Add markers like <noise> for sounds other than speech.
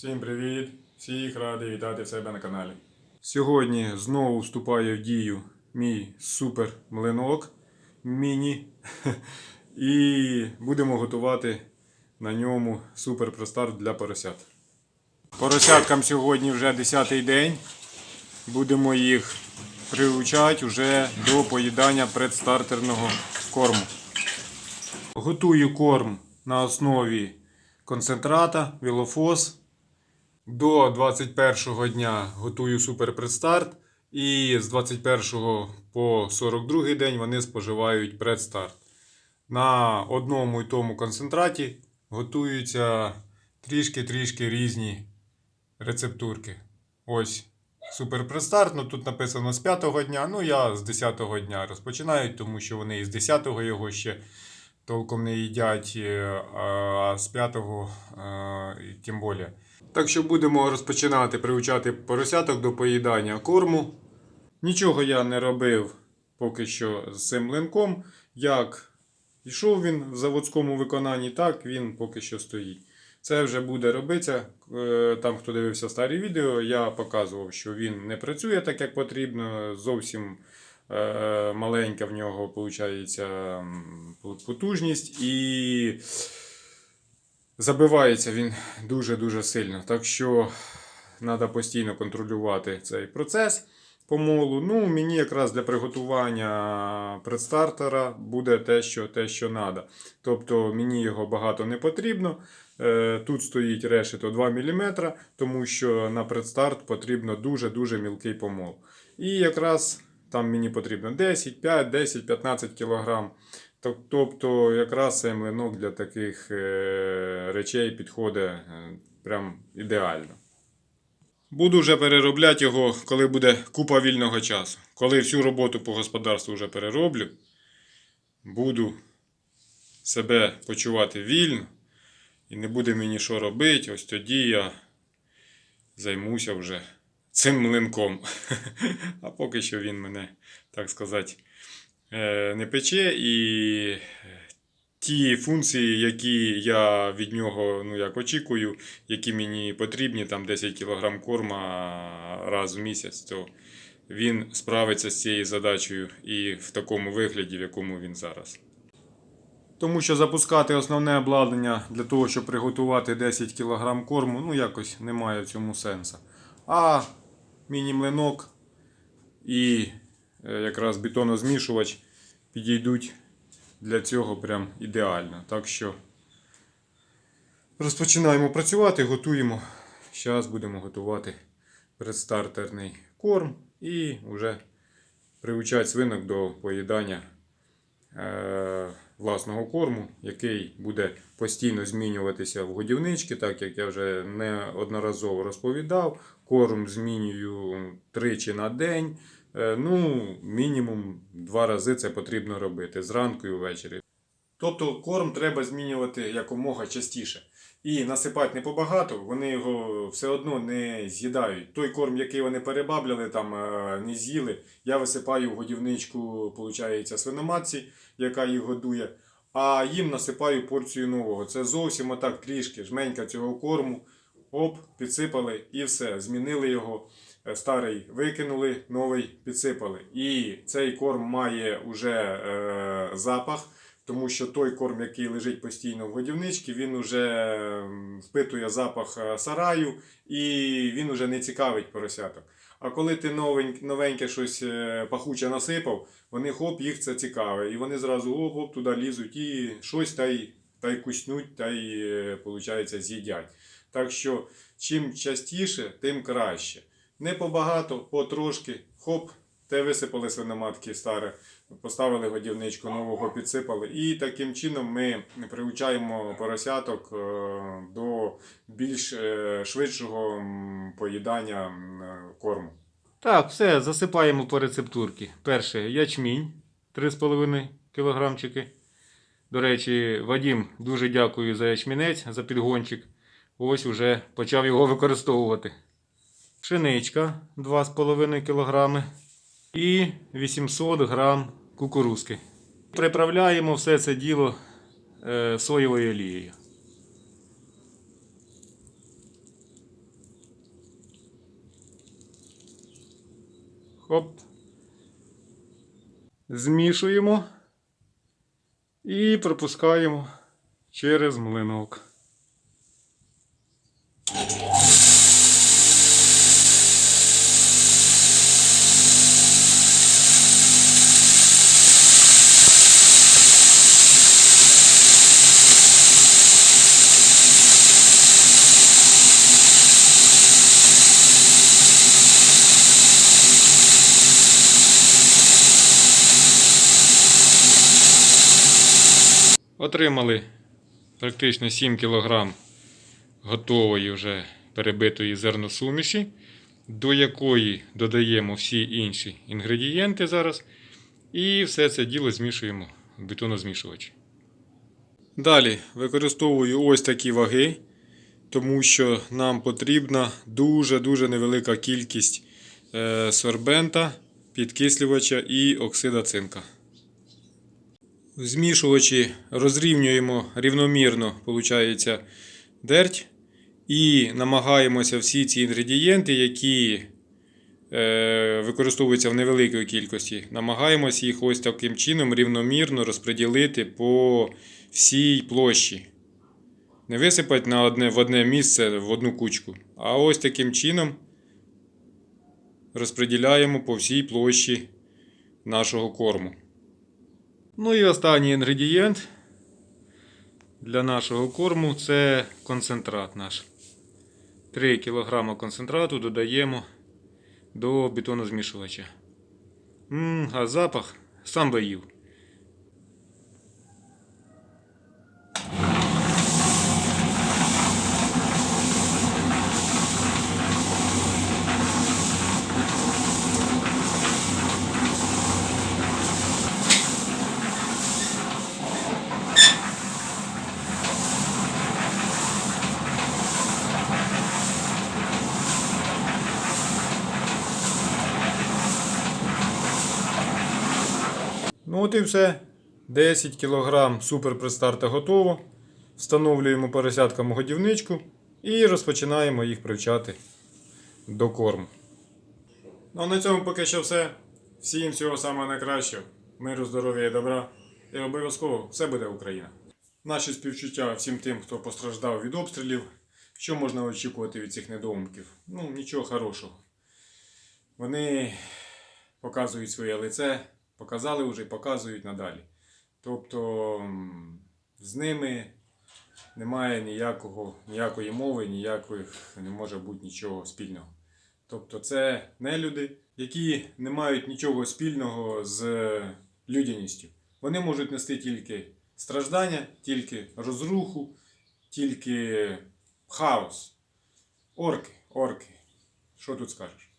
Всім привіт! Всіх радий вітати в себе на каналі. Сьогодні знову вступає в дію мій супер млинок міні. <laughs> І будемо готувати на ньому супер простарт для поросят. Поросяткам сьогодні вже 10-й день. Будемо їх приучати вже до поїдання предстартерного корму. Готую корм на основі концентрата, вілофос. До 21 дня готую супер предстарт. І з 21 по 42 день вони споживають предстарт. На одному і тому концентраті готуються трішки-трішки різні рецептурки. Ось супер предстарт. Ну тут написано з 5-го дня. Ну я з 10-го дня розпочинаю, тому що вони із 10-го його ще толком не їдять, е, а з 5-го е, тим більше. Так що будемо розпочинати приучати поросяток до поїдання корму. Нічого я не робив поки що з цим млинком. Як йшов він в заводському виконанні, так він поки що стоїть. Це вже буде робитися. Е, Там, хто дивився старі відео, я показував, що він не працює так, як потрібно. Зовсім е, маленька в нього виходить потужність. І забивається він дуже-дуже сильно. Так що треба постійно контролювати цей процес помолу. Ну, мені якраз для приготування предстартера буде те, що те, що треба. Тобто мені його багато не потрібно. Е, Тут стоїть решето 2 мм, тому що на предстарт потрібно дуже-дуже мілкий помол. І якраз там мені потрібно 10, 5, 10, 15 кг. Тобто, якраз цей млинок для таких е, речей підходить е, прям ідеально. Буду вже переробляти його, коли буде купа вільного часу. Коли всю роботу по господарству вже перероблю, буду себе почувати вільно і не буде мені що робити, ось тоді я займуся вже цим млинком. <laughs> А поки що він мене, так сказати, не пече і ті функції, які я від нього ну, як очікую, які мені потрібні, там 10 кг корма раз в місяць, то він справиться з цією задачею і в такому вигляді, в якому він зараз. Тому що запускати основне обладнання для того, щоб приготувати 10 кг корму, ну якось немає в цьому сенсу. А міні-млинок і е, якраз бетонозмішувач підійдуть для цього прям ідеально. Так що розпочинаємо працювати, готуємо. Зараз будемо готувати предстартерний корм і вже приучати свинок до поїдання е, власного корму, який буде постійно змінюватися в годівнички, так як я вже неодноразово розповідав. Корм змінюю тричі на день. Е, Ну, мінімум два рази це потрібно робити зранку і ввечері. Тобто корм треба змінювати якомога частіше. І насипати не побагато, вони його все одно не з'їдають. Той корм, який вони перебабляли, там е, не з'їли, я висипаю в годівничку, виходить, свиноматці, яка їх годує. А їм насипаю порцію нового. Це зовсім отак трішки жменька цього корму. Оп, підсипали і все. Змінили його. Е, Старий викинули, новий підсипали. І цей корм має уже е, запах, тому що той корм, який лежить постійно в годівничці, він уже впитує запах е, сараю і він уже не цікавить поросяток. А коли ти новеньке, щось е, пахуче насипав, вони хоп, їх це цікаве. І вони зразу оп-оп туди лізуть і щось та й, та й куснуть, та й, получається, з'їдять. Так що, чим частіше, тим краще. Не побагато, потрошки, хоп, те висипали свиноматки старе, поставили годівничку нового, підсипали. І таким чином ми приучаємо поросяток е, до більш е, швидшого поїдання корму. Так, все, засипаємо по рецептурці. Перше ячмінь 3,5 кілограмчики. До речі, Вадім, дуже дякую за ячмінець, за підгончик. Ось уже почав його використовувати пшеничка 2,5 кг і 800 г кукурузки. Приправляємо все це діло е, соєвою олією. Хоп. Змішуємо і пропускаємо через млинок. Отримали практично 7 кг готової вже перебитої зерносуміші, до якої додаємо всі інші інгредієнти зараз. І все це діло змішуємо в бетонозмішувач. Далі використовую ось такі ваги, тому що нам потрібна дуже-дуже невелика кількість е, сорбента, підкислювача і оксида цинка. Змішувачі розрівнюємо рівномірно, виходить, дерть. І намагаємося всі ці інгредієнти, які е, використовуються в невеликій кількості, намагаємося їх ось таким чином рівномірно розподілити по всій площі. Не висипати на одне, в одне місце, в одну кучку. А ось таким чином розподіляємо по всій площі нашого корму. Ну і останній інгредієнт для нашого корму це концентрат наш. 3 кг концентрату додаємо до бетонозмішувача. М, а запах сам би їв. От і все. 10 кг суперпрестарта готово. Встановлюємо поросяткам годівничку і розпочинаємо їх привчати до корму. Ну а на цьому поки що все. Всім всього самого найкращого. Миру, здоров'я і добра. І обов'язково все буде Україна. Наші співчуття всім тим, хто постраждав від обстрілів. Що можна очікувати від цих недоумків? Ну, нічого хорошого. Вони показують своє лице, показали вже і показують надалі. Тобто з ними немає ніякого, ніякої мови, ніяких не може бути нічого спільного. Тобто це не люди, які не мають нічого спільного з людяністю. Вони можуть нести тільки страждання, тільки розруху, тільки хаос. Орки, орки. Що тут скажеш?